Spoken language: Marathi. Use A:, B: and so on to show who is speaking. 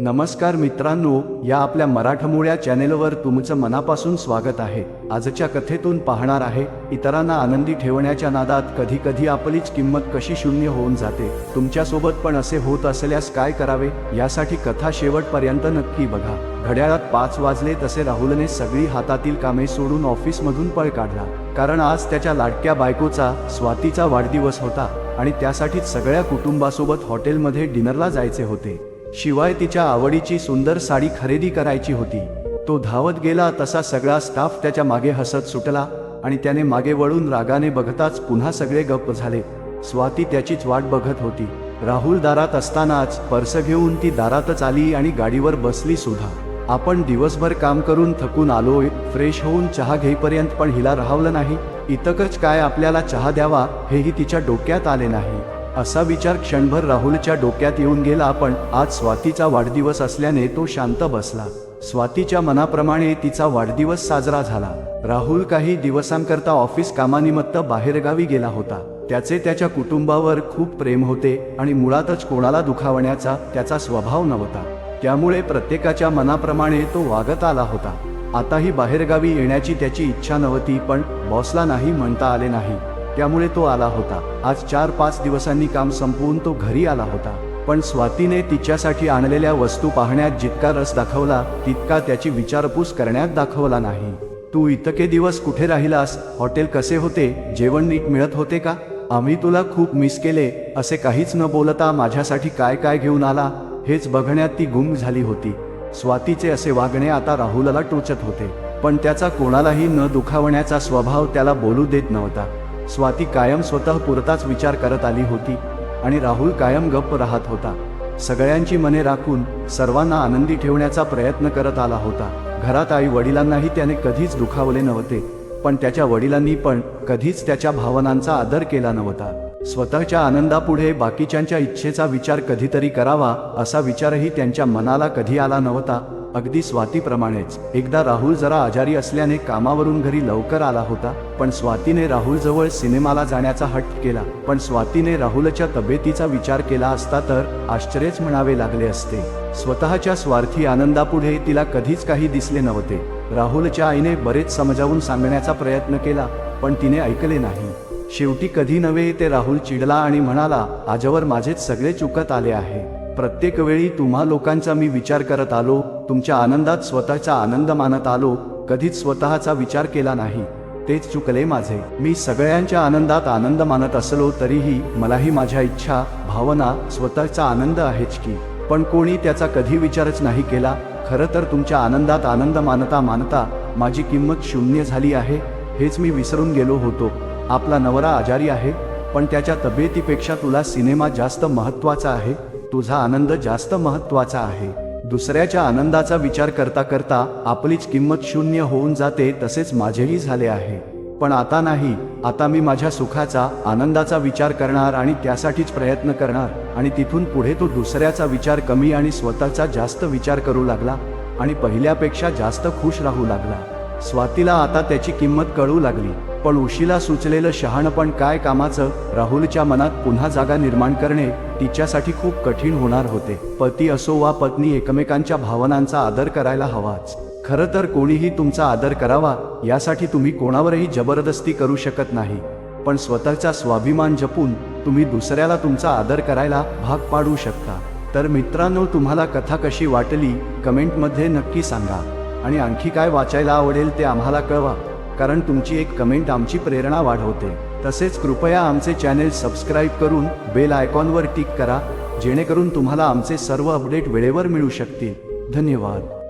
A: नमस्कार मित्रांनो या आपल्या मराठमोळ्या चॅनेलवर तुमचं मनापासून स्वागत आहे. आजच्या कथेतून पाहणार आहे इतरांना आनंदी ठेवण्याच्या नादात कधी कधी आपलीच किंमत कशी शून्य होऊन जाते. तुमच्यासोबत पण असे होत असल्यास काय करावे यासाठी कथा शेवटपर्यंत नक्की बघा. घड्याळात पाच वाजले तसे राहुलने सगळी हातातील कामे सोडून ऑफिसमधून पळ काढला. कारण आज त्याच्या लाडक्या बायकोचा स्वातीचा वाढदिवस होता आणि त्यासाठीच सगळ्या कुटुंबासोबत हॉटेलमध्ये डिनरला जायचे होते. शिवाय तिच्या आवडीची सुंदर साडी खरेदी करायची होती. तो धावत गेला तसा सगळा स्टाफ त्याच्यामागे हसत सुटला आणि त्याने मागे वळून रागाने बघताच पुन्हा सगळे गप्प झाले. स्वाती त्याचीच वाट बघत होती. राहुल दारात असतानाच पर्स घेऊन ती दारातच आली आणि गाडीवर बसली सुद्धा आपण दिवसभर काम करून थकून आलोय फ्रेश होऊन चहा घेईपर्यंत पण हिला राहवलं नाही. इतकंच काय आपल्याला चहा द्यावा हेही तिच्या डोक्यात आले नाही. असा विचार क्षणभर राहुलच्या डोक्यात येऊन गेला पण आज स्वातीचा वाढदिवस असल्याने तो शांत बसला. स्वातीच्या मनाप्रमाणे तिचा वाढदिवस साजरा झाला. राहुल काही दिवसांकरता ऑफिस कामानिमित्त बाहेरगावी गेला होता. त्याचे त्याच्या कुटुंबावर खूप प्रेम होते आणि मुळातच कोणाला दुखावण्याचा त्याचा स्वभाव नव्हता. त्यामुळे प्रत्येकाच्या मनाप्रमाणे तो वागत आला होता. आताही बाहेरगावी येण्याची त्याची इच्छा नव्हती पण बॉसला नाही म्हणता आले नाही. त्यामुळे तो आला होता. आज चार पाच दिवसांनी काम संपवून तो घरी आला होता. पण स्वातीने तिच्यासाठी आणलेल्या वस्तू पाहण्यात जितका रस दाखवला तितका त्याची विचारपूस करण्यात दाखवला नाही. तू इतके दिवस कुठे राहिलास? हॉटेल कसे होते? जेवण नीट मिळत होते का? आम्ही तुला खूप मिस केले असे काहीच न बोलता माझ्यासाठी काय काय घेऊन आला? हेच बघण्यात ती गुंग झाली होती. स्वातीचे असे वागणे आता राहुलला टोचत होते. पण त्याचा कोणालाही न दुखावण्याचा स्वभाव त्याला बोलू देत नव्हता. स्वाती कायम स्वतः पुरताच विचार करत आली होती आणि राहुल कायम गप्प राहत होता. सगळ्यांची मने राखून सर्वांना आनंदी ठेवण्याचा प्रयत्न करत आला होता. घरात आई वडिलांनाही त्याने कधीच दुखावले नव्हते पण त्याच्या वडिलांनी पण कधीच त्याच्या भावनांचा आदर केला नव्हता. स्वतःच्या आनंदापुढे बाकीच्यांच्या इच्छेचा विचार कधीतरी करावा असा विचारही त्यांच्या मनाला कधी आला नव्हता अगदी स्वातीप्रमाणेच. एकदा राहुल जरा आजारी असल्याने कामावरून घरी लवकर आला होता पण स्वातीने राहुलजवळ सिनेमाला जाण्याचा हट्ट केला. पण स्वातीने राहुलच्या तब्येतीचा विचार केला असता तर आश्चर्यच म्हणावे लागले असते. स्वतःच्या स्वार्थी आनंदापुढे तिला कधीच काही दिसले नव्हते. राहुलच्या आईने बरेच समजावून सांगण्याचा प्रयत्न केला पण तिने ऐकले नाही. शेवटी कधी नव्हे ते राहुल चिडला आणि म्हणाला आजवर माझेच सगळे चुकत आले आहे. प्रत्येक वेळी तुम्हा लोकांचा मी विचार करत आलो तुमच्या आनंदात स्वतःचा आनंद मानत आलो कधीच स्वतःचा विचार केला नाही. तेच चुकले माझे. मी सगळ्यांच्या आनंदात आनंद मानत असलो तरीही मलाही माझ्या इच्छा भावना स्वतःचा आनंद आहेच की. पण कोणी त्याचा कधी विचारच नाही केला. खरं तर तुमच्या आनंदात आनंद मानता मानता माझी किंमत शून्य झाली आहे हेच मी विसरून गेलो होतो. आपला नवरा आजारी आहे पण त्याच्या तब्येतीपेक्षा तुला सिनेमा जास्त महत्त्वाचा आहे? तुझा आनंद जास्त महत्त्वाचा आहे. दुसऱ्याच्या आनंदाचा विचार करता करता आपलीच किंमत शून्य होऊन जाते तसेच माझेही झाले आहे. पण आता नाही आता मी माझ्या सुखाचा आनंदाचा विचार करणार आणि त्यासाठीच प्रयत्न करणार. आणि तिथून पुढे तो दुसऱ्याचा विचार कमी आणि स्वतःचा जास्त विचार करू लागला आणि पहिल्यापेक्षा जास्त खुश राहू लागला. स्वातीला आता त्याची किंमत कळू लागली. पण उशीला सुचलेलं शहाणपण काय कामाचं राहुलच्या मनात पुन्हा जागा निर्माण करणे तिच्यासाठी खूप कठीण होणार होते. पती असो वा पत्नी एकमेकांच्या भावनांचा आदर करायला हवाच. खरं तर कोणीही तुमचा आदर करावा यासाठी तुम्ही कोणावरही जबरदस्ती करू शकत नाही. पण स्वतःचा स्वाभिमान जपून तुम्ही दुसऱ्याला तुमचा आदर करायला भाग पाडू शकता. तर मित्रांनो तुम्हाला कथा कशी वाटली कमेंटमध्ये नक्की सांगा. आणि आणखी काय वाचायला आवडेल ते आम्हाला कळवा. कारण तुमची एक कमेंट आमची प्रेरणा वाढवते. तसेच कृपया आमचे चॅनेल सबस्क्राईब करून बेल आयकॉनवर टिक करा जेणेकरून तुम्हाला आमचे सर्व अपडेट वेळेवर मिळू शकतील. धन्यवाद.